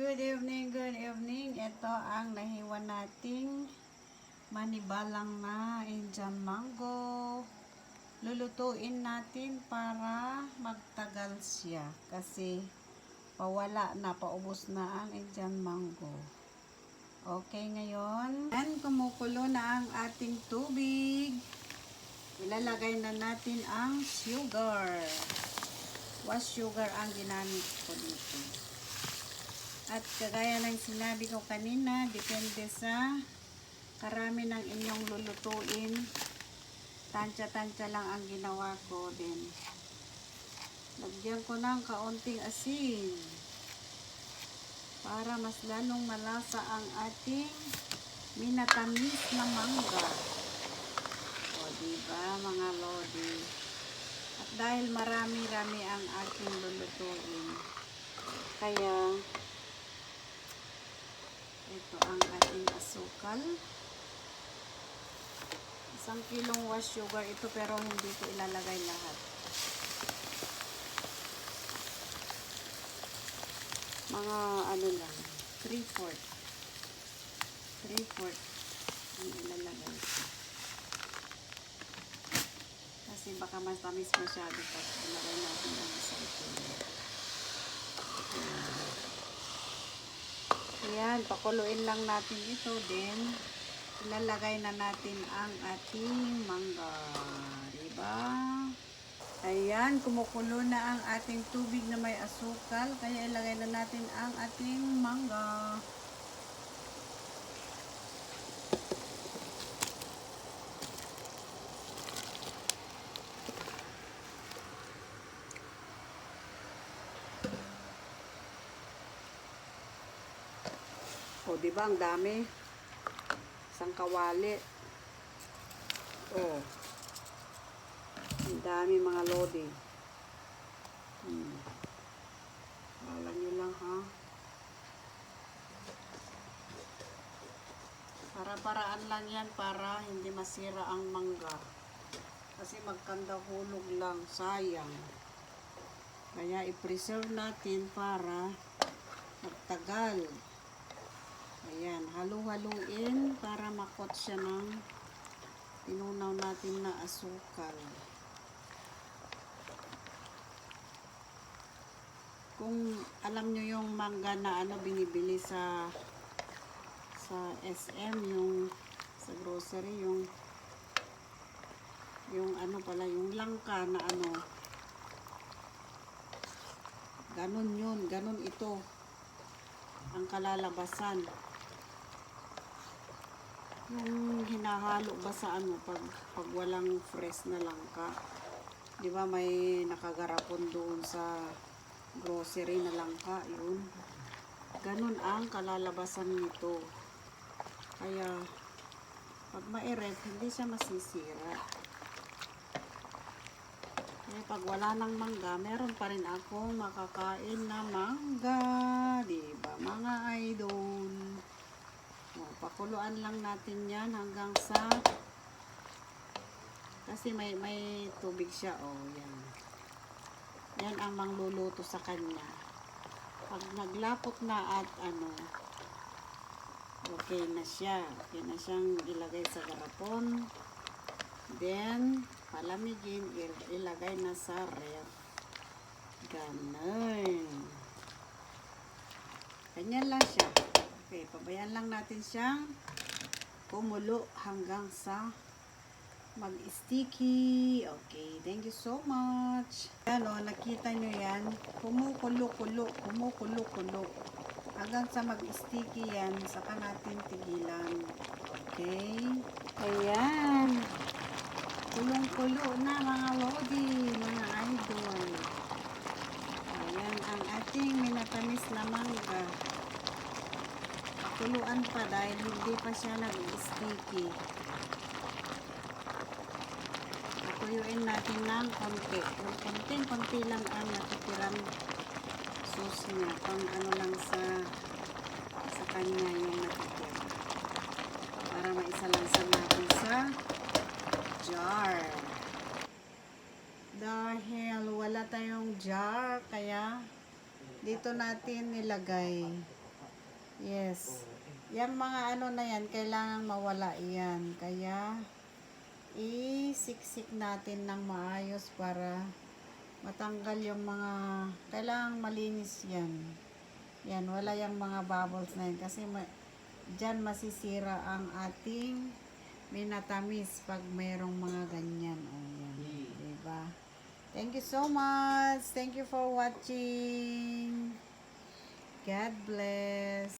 Good evening, good evening. Ito ang nahiwan nating manibalang na Indian mango. Lulutuin natin para magtagal siya kasi pawala na, paubos na ang Indian mango. Okay, ngayon, and kumukulo na ang ating tubig. Ilalagay na natin ang sugar. Was sugar ang ginamit ko dito. At kagaya ng sinabi ko kanina, depende sa karami ng inyong lulutuin. Tansya-tansya lang ang ginawa ko din. Lagyan ko ng kaunting asin para mas lalong malasa ang ating minatamis na mangga. O, diba mga lodi? At dahil marami-rami ang aking lulutuin, kaya ito ang ating asukal. Isang kilong wash sugar ito pero hindi ko ilalagay lahat. Mga ano lang, 3-4. 3-4 ang ilalagay. Kasi baka mas tamis masyado pag ilagay natin ang isang kilo. Ayan, pakuluin lang natin ito din. Ilalagay na natin ang ating mangga. Diba? Ayan, kumukulo na ang ating tubig na may asukal. Kaya ilagay na natin ang ating mangga. O, di ba ang dami? Isang kawali. O. Ang dami mga lodi. Hmm. Alam nyo lang ha. Para-paraan lang yan para hindi masira ang mangga. Kasi magkanda hulog lang. Sayang. Kaya i-preserve natin para magtagal. Ayan, halu-haluin para makot siya ng tinunaw natin na asukal. Kung alam nyo yung mangga na ano binibili sa sa SM, yung sa grocery, yung yung ano pala, yung langka na ano ganun yun, ganun ito ang kalalabasan yung hinahalo ba sa ano pag, pag walang fresh na langka? Di ba may nakagarapon doon sa grocery na langka? Yun. Ganun ang kalalabasan nito. Kaya pag mairef hindi siya masisira. Kaya pag wala ng mangga meron pa rin ako makakain na mangga di ba mga idol o, pakuluan lang natin yan hanggang sa kasi may may tubig siya oh yan. Yan ang mangluluto sa kanya. Pag naglapot na at ano okay na siya. Okay na siyang ilagay sa garapon. Then palamigin il- ilagay na sa ref. Ganun. Ganyan lang siya pabayaan lang natin siyang kumulo hanggang sa mag-sticky. Okay, thank you so much. Yan o, nakita nyo yan. Kumukulo-kulo, kumukulo-kulo. Hanggang sa mag-sticky yan, saka natin tigilan. Okay? Ayan. Kulong-kulo na mga lodi, mga idol. Ayan ang ating minatamis na mangga tuluan pa dahil hindi pa siya nag-sticky. Patuyuin natin ng konti. Konting-konti lang ang natitirang sauce niya. Pang ano lang sa sa kanya yung natitira. Para maisalansan natin sa jar. Dahil wala tayong jar, kaya dito natin nilagay. Yes. Yang mga ano na yan, kailangan mawala yan. Kaya, isiksik natin ng maayos para matanggal yung mga, kailangan malinis yan. Yan, wala yung mga bubbles na yan. Kasi ma, dyan masisira ang ating minatamis pag mayroong mga ganyan. O, yan. Diba? Thank you so much. Thank you for watching. God bless.